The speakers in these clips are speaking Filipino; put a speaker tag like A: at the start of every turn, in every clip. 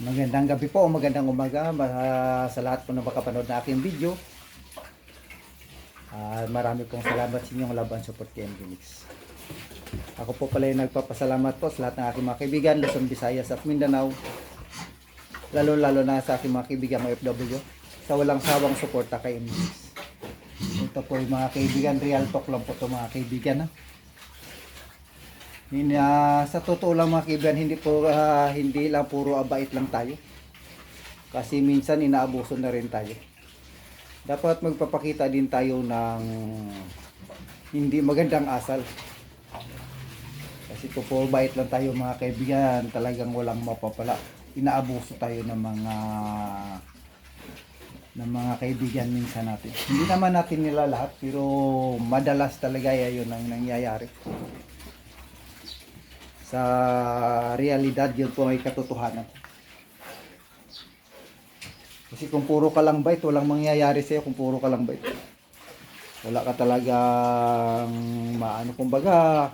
A: Magandang gabi po, magandang umaga ma- sa lahat po na makapanood na aking video. Ah, marami pong salamat sa inyong laban support kay Mix. Ako po pala yung nagpapasalamat po sa lahat ng aking mga kaibigan, Luzon, Visayas at Mindanao. Lalo-lalo na sa aking mga kaibigan OFW sa walang sawang suporta kay Mix. Ito po yung mga kaibigan, real talk lang po ito mga kaibigan. Ha? Hindi, ah, sa totoo lang mga kaibigan, hindi po ah, hindi lang puro abait lang tayo. Kasi minsan inaabuso na rin tayo. Dapat magpapakita din tayo ng hindi magandang asal. Kasi kung puro bait lang tayo mga kaibigan, talagang walang mapapala. Inaabuso tayo ng mga ng mga kaibigan minsan natin. Hindi naman natin nila lahat, pero madalas talaga yun ang nangyayari sa realidad yun po ay katotohanan. Kasi kung puro ka lang bait, walang mangyayari sa'yo kung puro ka lang bait. Wala ka talagang maano kumbaga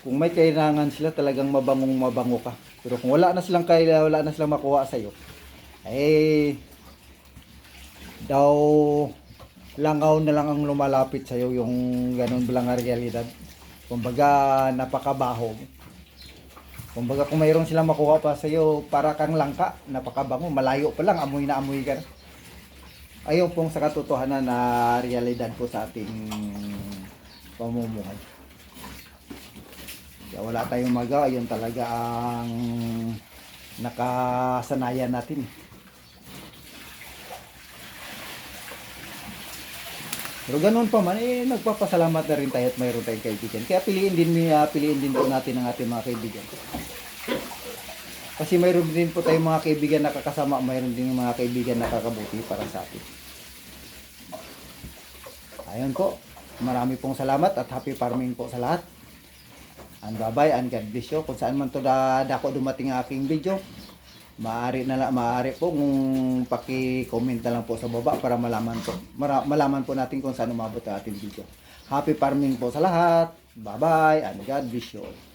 A: kung may kailangan sila talagang mabangong mabango ka. Pero kung wala na silang kaya wala na silang makuha sa iyo, eh daw langaw na lang ang lumalapit sa iyo yung ganun lang ang realidad. Kumbaga, napakabaho. Kumbaga, kung mayroon silang makuha pa sa iyo, para kang langka, napakabango, malayo pa lang, amoy na amoy ka na. Ayaw pong sa katotohanan na realidad po sa ating pamumuhay. Kaya wala tayong magawa, yun talaga ang nakasanayan natin. Pero ganun pa man, eh, nagpapasalamat na rin tayo at mayroon tayong kaibigan. Kaya piliin din, uh, piliin din po natin ang ating mga kaibigan. Kasi mayroon din po tayong mga kaibigan na kakasama, mayroon din mga kaibigan na kakabuti para sa atin. Ayun po, marami pong salamat at happy farming po sa lahat. And bye-bye and God bless you. Kung saan man to da, dako dumating ang aking video, maaari na lang, maaari po kung paki-comment na lang po sa baba para malaman po, mara, malaman po natin kung saan umabot ang ating video. Happy farming po sa lahat. Bye-bye and God bless you. all.